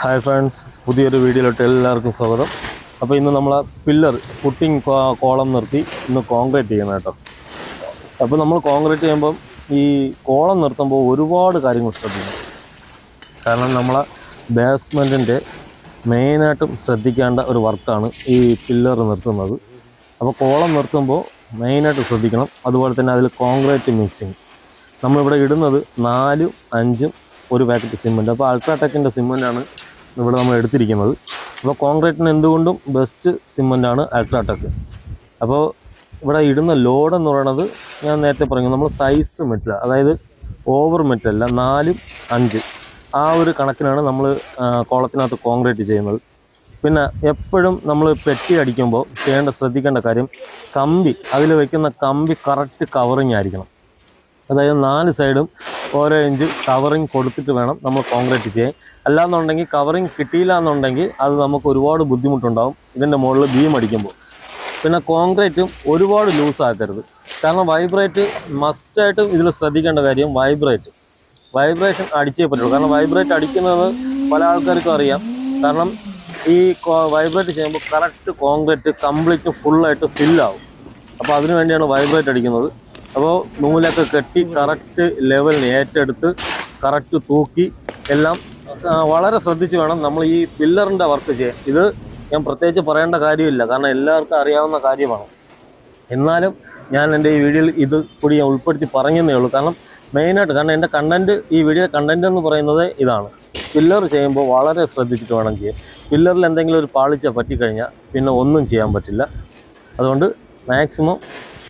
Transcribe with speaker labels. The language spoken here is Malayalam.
Speaker 1: ഹായ് ഫ്രണ്ട്സ് പുതിയൊരു വീഡിയോയിലോട്ട് എല്ലാവർക്കും സ്വാഗതം. അപ്പോൾ ഇന്ന് നമ്മൾ പില്ലർ പുട്ടിങ് കോളം നിർത്തി ഇന്ന് കോൺക്രീറ്റ് ചെയ്യണം കേട്ടോ. അപ്പോൾ നമ്മൾ കോൺക്രീറ്റ് ചെയ്യുമ്പം ഈ കോളം നിർത്തുമ്പോൾ ഒരുപാട് കാര്യങ്ങൾ ശ്രദ്ധിക്കണം. കാരണം നമ്മളെ ബേസ്മെന്റിന്റെ മെയിനായിട്ടും ശ്രദ്ധിക്കേണ്ട ഒരു വർക്കാണ് ഈ പില്ലർ നിർത്തുന്നത്. അപ്പോൾ കോളം നിർത്തുമ്പോൾ മെയിനായിട്ട് ശ്രദ്ധിക്കണം. അതുപോലെ തന്നെ അതിൽ കോൺക്രീറ്റ് മിക്സിങ് നമ്മളിവിടെ ഇടുന്നത് നാലും അഞ്ചും ഒരു പാക്കറ്റ് സിമെന്റ് അപ്പോൾ അൾട്രാടെക്കിന്റെ സിമെന്റാണ് ഇവിടെ നമ്മൾ എടുത്തിരിക്കുന്നത്. അപ്പോൾ കോൺക്രീറ്റിന് എന്തുകൊണ്ടും ബെസ്റ്റ് സിമെന്റാണ് അൾട്രാടെക് അപ്പോൾ ഇവിടെ ഇടുന്ന ലോഡ് എന്ന് പറയുന്നത് ഞാൻ നേരത്തെ പറഞ്ഞു നമ്മൾ സൈസ് മെറ്റൽ അതായത് ഓവർ മെറ്റല്ല നാലും അഞ്ച്. ആ ഒരു കണക്കിനാണ് നമ്മൾ കോളത്തിനകത്ത് കോൺക്രീറ്റ് ചെയ്യുന്നത്. പിന്നെ എപ്പോഴും നമ്മൾ പെട്ടി അടിക്കുമ്പോൾ ചെയ്യേണ്ട ശ്രദ്ധിക്കേണ്ട കാര്യം കമ്പി അതിൽ വയ്ക്കുന്ന കമ്പി കറക്റ്റ് കവറിങ് ആയിരിക്കണം. അതായത് നാല് സൈഡും ഓരോ ഇഞ്ച് കവറിങ് കൊടുത്തിട്ട് വേണം നമ്മൾ കോൺക്രീറ്റ് ചെയ്യാൻ. അല്ലാന്നുണ്ടെങ്കിൽ കവറിങ് കിട്ടിയില്ല എന്നുണ്ടെങ്കിൽ അത് നമുക്ക് ഒരുപാട് ബുദ്ധിമുട്ടുണ്ടാവും. ഇതിന്റെ മുകളിൽ ബീം അടിക്കുമ്പോൾ. പിന്നെ കോൺക്രീറ്റും ഒരുപാട് ലൂസ് ആക്കരുത്. കാരണം വൈബ്രേറ്റ് മസ്റ്റായിട്ടും ഇതിൽ ശ്രദ്ധിക്കേണ്ട കാര്യം വൈബ്രേറ്റ് വൈബ്രേഷൻ അടിച്ചേ പറ്റുള്ളൂ. കാരണം വൈബ്രേറ്റ് അടിക്കുന്നത് പല ആൾക്കാർക്കും അറിയാം. കാരണം ഈ വൈബ്രേറ്റ് ചെയ്യുമ്പോൾ കറക്റ്റ് കോൺക്രീറ്റ് കംപ്ലീറ്റ് ഫുള്ളായിട്ട് ഫില്ലാവും അപ്പോൾ അതിനു വേണ്ടിയാണ് വൈബ്രേറ്റ് അടിക്കുന്നത്. അപ്പോൾ നൂലൊക്കെ കെട്ടി കറക്റ്റ് ലെവലിന് ഏറ്റെടുത്ത് കറക്റ്റ് തൂക്കി എല്ലാം വളരെ ശ്രദ്ധിച്ച് വേണം നമ്മൾ ഈ പില്ലറിന്റെ വർക്ക് ചെയ്യാൻ. ഇത് ഞാൻ പ്രത്യേകിച്ച് പറയേണ്ട കാര്യമില്ല. കാരണം എല്ലാവർക്കും അറിയാവുന്ന കാര്യമാണ്. എന്നാലും ഞാൻ എന്റെ ഈ വീഡിയോയിൽ ഇത് കൂടി ഞാൻ ഉൾപ്പെടുത്തി പറഞ്ഞതേ ഉള്ളൂ. കാരണം മെയിനായിട്ട് കാരണം എന്റെ കണ്ടന്റ് ഈ വീഡിയോ കണ്ടന്റ് എന്ന് പറയുന്നത് ഇതാണ്. പില്ലർ ചെയ്യുമ്പോൾ വളരെ ശ്രദ്ധിച്ചിട്ട് വേണം ചെയ്യാൻ. പില്ലറിൽ എന്തെങ്കിലും ഒരു പാളിച്ച പറ്റിക്കഴിഞ്ഞാൽ പിന്നെ ഒന്നും ചെയ്യാൻ പറ്റില്ല. അതുകൊണ്ട് മാക്സിമം